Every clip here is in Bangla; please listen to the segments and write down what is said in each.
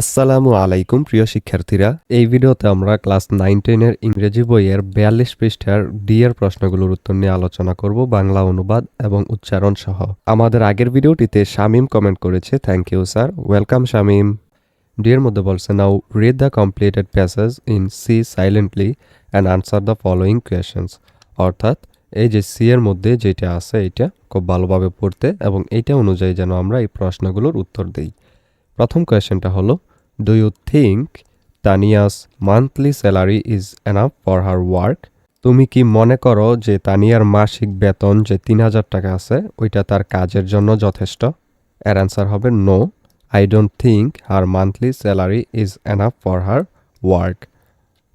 আসসালামু আলাইকুম, প্রিয় শিক্ষার্থীরা। এই ভিডিওতে আমরা ক্লাস নাইন টেনের ইংরেজি বইয়ের বিয়াল্লিশ পৃষ্ঠার ডি এর প্রশ্নগুলোর উত্তর নিয়ে আলোচনা করব, বাংলা অনুবাদ এবং উচ্চারণ সহ। আমাদের আগের ভিডিওটিতে শামিম কমেন্ট করেছে thank you sir welcome Shamim. D এর মধ্যে বলছে now read the completed passage in C silently and answer the following questions অর্থাৎ, এই যে সি এর মধ্যে যেটা আছে, এটা খুব ভালোভাবে পড়তে এবং এইটা অনুযায়ী যেন আমরা এই প্রশ্নগুলোর উত্তর দিই। প্রথম কোয়েশ্চেনটা হলো do you think Tania's monthly salary is enough for her work তুমি কি মনে করো যে তানিয়ার মাসিক বেতন যে তিন হাজার টাকা আছে, ওইটা তার কাজের জন্য যথেষ্ট? এর অ্যান্সার হবে no I don't think her monthly salary is enough for her work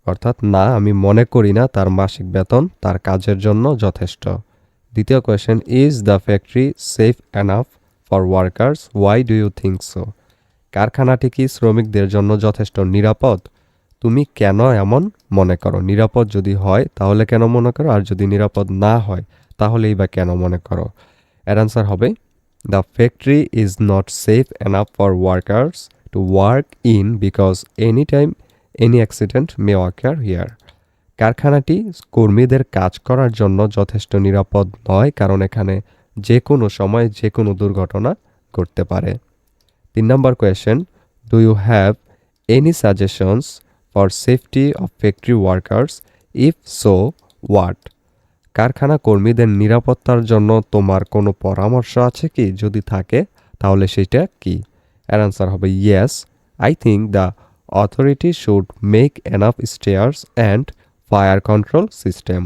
অর্থাৎ না, আমি মনে করি না তার মাসিক বেতন তার কাজের জন্য যথেষ্ট। দ্বিতীয় question is the factory safe enough for workers why do you think so কারখানাটি কি শ্রমিকদের জন্য যথেষ্ট নিরাপদ? তুমি কেন এমন মনে করো? নিরাপদ যদি হয়, তাহলে কেন মনে করো? আর যদি নিরাপদ না হয়, তাহলেই বা কেন মনে করো? এর অ্যান্সার হবে the factory is not safe enough for workers to work in because any time any accident may occur here কারখানাটি কর্মীদের কাজ করার জন্য যথেষ্ট নিরাপদ নয়, কারণ এখানে যে কোনো সময় যে কোনো দুর্ঘটনা ঘটতে পারে। তিন নম্বর question do you have any suggestions for safety of factory workers if so what কারখানা কর্মীদের নিরাপত্তার জন্য তোমার কোনো পরামর্শ আছে কি? যদি থাকে, তাহলে সেটা কি? এর আনসার হবে yes I think the authority should make enough stairs and fire control system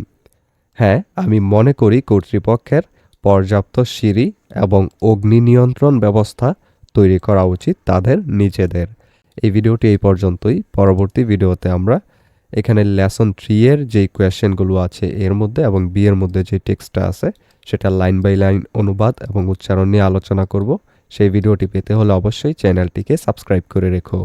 হ্যাঁ আমি মনে করি কর্তৃপক্ষের পর্যাপ্ত সিঁড়ি এবং অগ্নি নিয়ন্ত্রণ ব্যবস্থা তৈরি করা উচিত তাদের নিজেদের। এই ভিডিওটি এই পর্যন্তই। পরবর্তী ভিডিওতে আমরা এখানে লেসন থ্রি এর যে কোয়েশ্চেনগুলো আছে এর মধ্যে এবং বি এর মধ্যে যে টেক্সটটা আছে, সেটা লাইন বাই লাইন অনুবাদ এবং উচ্চারণ নিয়ে আলোচনা করব। সেই ভিডিওটি পেতে হলে অবশ্যই চ্যানেলটিকে সাবস্ক্রাইব করে রেখো।